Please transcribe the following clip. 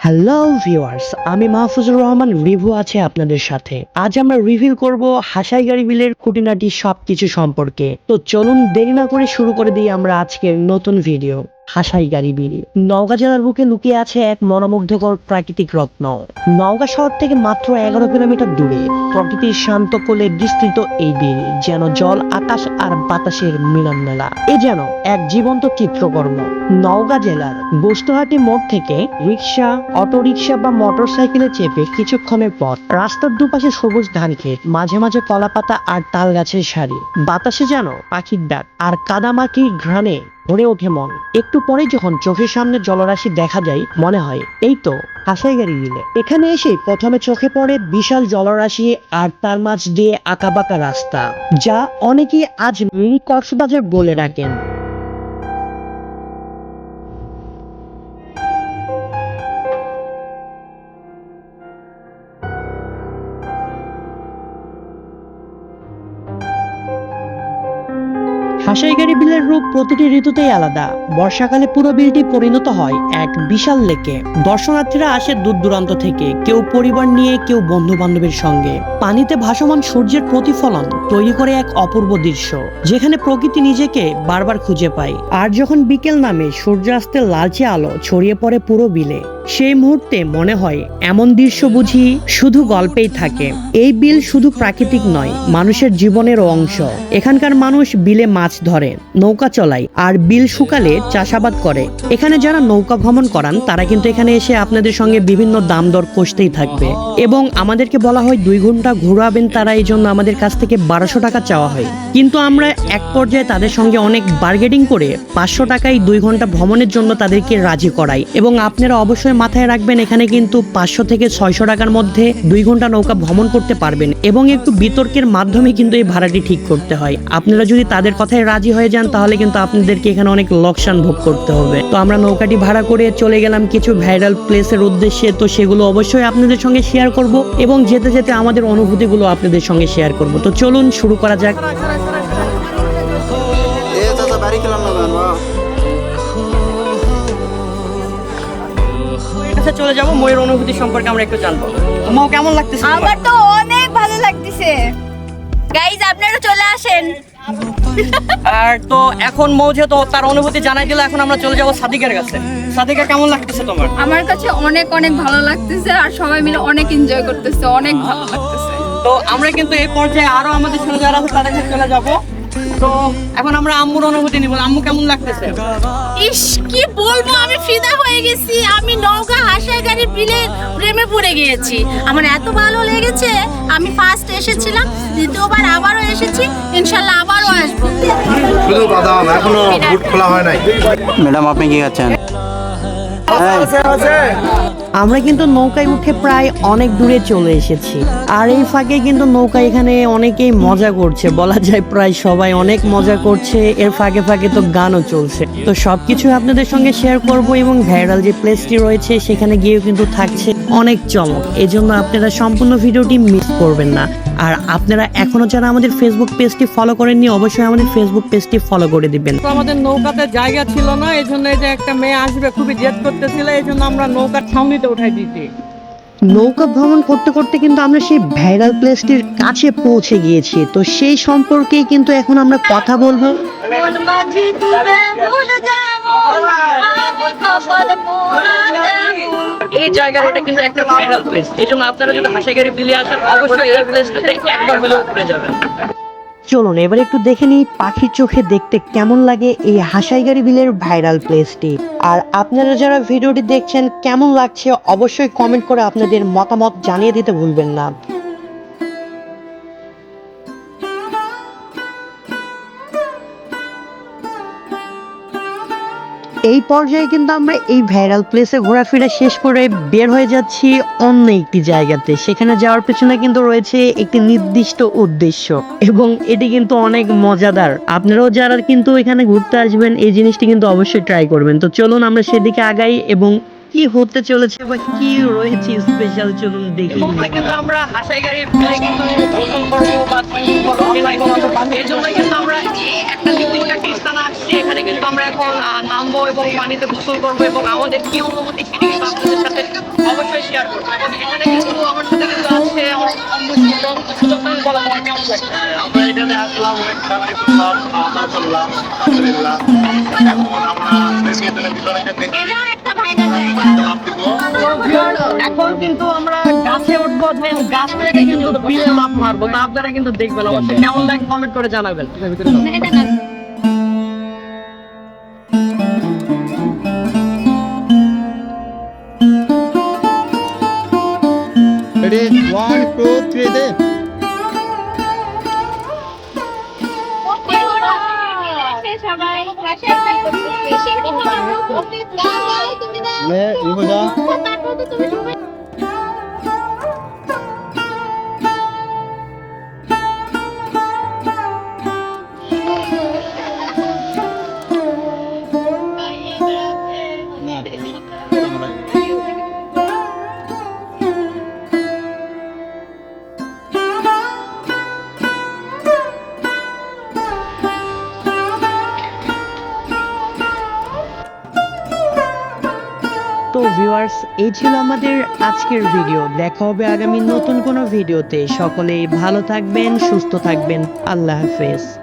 Hello viewers আমি Mahfuzur Rahman review আছে আপনাদের সাথে। আজ আমরা রিভিউ করব হাসাই গাড়ি বিলের খুঁটিনাটি সবকিছু সম্পর্কে। তো চলুন দেরি না করে শুরু করে দিই আমরা আজকের নতুন ভিডিও হাসাই গাড়ি বিল নওগাঁ জেলার বুকে লুকিয়ে আছে এক মনোমুগ্ধকর প্রাকৃতিক রত্ন। নওগাঁ শহর থেকে মাত্র এগারো কিলোমিটার দূরে। প্রকৃতির শান্ত কোলে বিস্তৃত এই বিল যেন জল, আকাশ আর বাতাসের মিলন মেলা এ যেন এক জীবন্ত চিত্রকর্ম। নওগাঁ জেলার বস্তুহাটি মোড় থেকে রিক্সা অটোরিকশা বা মোটরসাইকেলে চেপে কিছুক্ষণের পর রাস্তার দুপাশে সবুজ ধান ক্ষেত, মাঝে মাঝে কলাপাতা আর তাল গাছের সারি। বাতাসে যেন পাখির ডাক আর কাদামাটির ঘ্রাণে ভরে ওঠে মন। একটু পরে যখন চোখের সামনে জলরাশি দেখা যায়, মনে হয়, এই তো হাসাই গাড়ি দিলে এখানে এসে প্রথমে চোখে পড়ে বিশাল জলরাশি আর তার মাঝ দিয়ে আঁকাবাঁকা রাস্তা, যা অনেকেই আজ মিনি কক্সবাজার বলে রাখেন হাসাইগাড়ি বিলের রূপ প্রতিটি ঋতুতেই আলাদা। বর্ষাকালে পুরো বিলটি পরিণত হয় এক বিশাল লেকে। দর্শনার্থীরা আসে দূর দূরান্ত থেকে, কেউ পরিবার নিয়ে, কেউ বন্ধু বান্ধবের সঙ্গে। পানিতে ভাসমান সূর্যের প্রতিফলন তৈরি করে এক অপূর্ব দৃশ্য, যেখানে প্রকৃতি নিজেকে বারবার খুঁজে পায়। আর যখন বিকেল নামে সূর্যাস্তের লালচে আলো ছড়িয়ে পড়ে পুরো বিলে সেই মুহূর্তে মনে হয় এমন দৃশ্য বুঝি শুধু গল্পেই থাকে। এই বিল শুধু প্রাকৃতিক নয়, মানুষের জীবনেরও অংশ। এখানকার মানুষ বিলে মাছ ধরে, নৌকা চলায় আর বিল শুকালে চাষাবাদ করে। এখানে যারা নৌকা ভ্রমণ করান, তারা কিন্তু এখানে এসে আপনাদের সঙ্গে বিভিন্ন দাম দর কষতেই থাকবে। এবং আমাদেরকে বলা হয়, দুই ঘণ্টা ঘোরাবেন তারা, এই জন্য আমাদের কাছ থেকে বারোশো টাকা চাওয়া হয়। কিন্তু আমরা এক পর্যায়ে তাদের সঙ্গে অনেক বার্গেটিং করে পাঁচশো টাকায় দুই ঘণ্টা ভ্রমণের জন্য তাদেরকে রাজি করাই। এবং আপনারা অবশ্যই মাথায় রাখবেন, এখানে কিন্তু পাঁচশো থেকে ছয়শো টাকার মধ্যে দুই ঘণ্টা নৌকা ভ্রমণ করতে পারবেন এবং একটু বিতর্কের মাধ্যমে কিন্তু এই ভাড়াটি ঠিক করতে হয়। আপনারা যদি তাদের কথায় রাজি হয়ে যান, তাহলে কিন্তু আপনাদেরকে এখানে অনেক লোকসান ভোগ করতে হবে। তো আমরা নৌকাটি ভাড়া করে চলে গেলাম কিছু ভাইরাল প্লেসের উদ্দেশ্যে, তো সেগুলো অবশ্যই আপনাদের সঙ্গে শেয়ার করব এবং যেতে যেতে আমাদের অনুভূতিগুলো আপনাদের সঙ্গে শেয়ার করব। তো চলুন শুরু করা যাক। কাছে চলে যাব ময়ের অনুভূতি সম্পর্কে আমরা একটু জানব। মৌ কেমন লাগতেছে আমার তো অনেক ভালো লাগতেছে। গাইজ আপনারা চলে আসেন। আর তো এখন মৌ যেহেতু তার অনুভূতি জানাই দিল এখন আমরা চলে যাব সাদিকের কাছে। সাদিকা কেমন লাগতেছে তোমার? আমার কাছে অনেক অনেক ভালো লাগতেছে আর সবাই মিলে অনেক এনজয় করতেছে অনেক ভালো লাগতেছে। তো আমরা কিন্তু এই পর্যায়ে আরও আমাদের সঙ্গে যারা আছে তাদের চলে যাব। তো এখন আমরা আম্মুর অনুভূতি নিব আম্মু কেমন লাগতেছে? ইস কি বলব আমি ফিদা হয়ে গেছি আমি নৌকা হাসাই গাড়ি বিলে প্রেমে পড়ে গিয়েছি। আমার এত ভালো লেগেছে আমি ফার্স্ট এসেছিলাম দ্বিতীয়বার আবারও এসেছি ইনশাল্লাহ আবারও আসব। শুধু বাদাম এখনও বুট খোলা হয় নাই। ম্যাডাম আপনি কি খাচ্ছেন? আমরা কিন্তু নৌকায় উঠে প্রায় অনেক দূরে চলে এসেছি। আর এই ফাঁকে কিন্তু নৌকা এখানে অনেকেই মজা করছে বলা যায় প্রায় সবাই অনেক মজা করছে। এর ফাঁকে ফাঁকে তো গানও চলছে। তো সবকিছু আপনাদের সঙ্গে শেয়ার করব এবং ভাইরাল যে প্লেসটি রয়েছে সেখানে গিয়েও কিন্তু থাকছে অনেক চমক। এজন্য আপনারা সম্পূর্ণ ভিডিওটি মিস করবেন না। আর আপনারা এখনও যারা আমাদের ফেসবুক পেজটি ফলো করেননি, অবশ্যই আমাদের ফেসবুক পেজটি ফলো করে দিবেন। আমাদের নৌকাতে জায়গা ছিল না, এই জন্য যে একটা মেয়ে আসবে, খুবই জেদ করতেছিল, এই জন্য আমরা নৌকার ছাউনিতে উঠাই দিয়েছি। নৌকা ভ্রমণ করতে করতে কিন্তু আমরা সেই ভাইরাল প্লেসটির কাছে পৌঁছে গিয়েছি। তো সেই সম্পর্কেই কিন্তু এখন আমরা কথা বলব। এই জায়গাটা কিন্তু একটা ভাইরাল প্লেস এই জন্য আপনারা যদি হাসাগারি বিলে আসেন অবশ্যই এই প্লেসটাতে একবার হলেও ঘুরে যাবেন। চলুন, এবার একটু দেখে নিই পাখির চোখে দেখতে কেমন লাগে এই হাসাইগারি বিলের ভাইরাল প্লেসটি। আর আপনারা যারা ভিডিওটি দেখছেন, কেমন লাগছে অবশ্যই কমেন্ট করে আপনাদের মতামত জানিয়ে দিতে ভুলবেন না। এই পর্যায়ে কিন্তু আমরা এই ভাইরাল প্লেসে ঘোরাফেরা শেষ করে বের হয়ে যাচ্ছি অন্য একটি জায়গাতে। সেখানে যাওয়ার পেছনে কিন্তু রয়েছে একটি নির্দিষ্ট উদ্দেশ্য এবং এটি কিন্তু অনেক মজাদার। আপনারাও যারা কিন্তু এখানে ঘুরতে আসবেন, এই জিনিসটি কিন্তু অবশ্যই ট্রাই করবেন। তো চলুন আমরা সেদিকে আগাই এবং কি হতে চলেছে বা কি রয়েছে স্পেশাল চলুন দেখি। কিন্তু আমরা হাসাই গাড়ি গোসল করব বা এই জন্য কিন্তু আমরা একটা নির্দিষ্ট একটা স্থানে আসছি এখানে কিন্তু আমরা এখন নামবো এবং পানিতে গোসল করব এবং আমাদের কি অনুভূতি আপনাদের সাথে শেয়ার করব। এখন এখানে কিন্তু আমার সাথে কিন্তু আছে আমার এখানে আসলাম করলাম করলাম আলহামদুলিল্লাহ। এখন আমরা এখন কিন্তু আমরা গাছে উঠবো গাছ থেকে কিন্তু মাপ মারবো। তা আপনারা কিন্তু দেখবেন অবশ্যই কেমন লাগে কমেন্ট করে জানাবেন। সবাই তুমি দাও যা ভিউয়ার্স এই ছিল আমাদের আজকের ভিডিও দেখা হবে আগামী নতুন কোনো ভিডিওতে সকলেই ভালো থাকবেন, সুস্থ থাকবেন। আল্লাহ হাফেজ।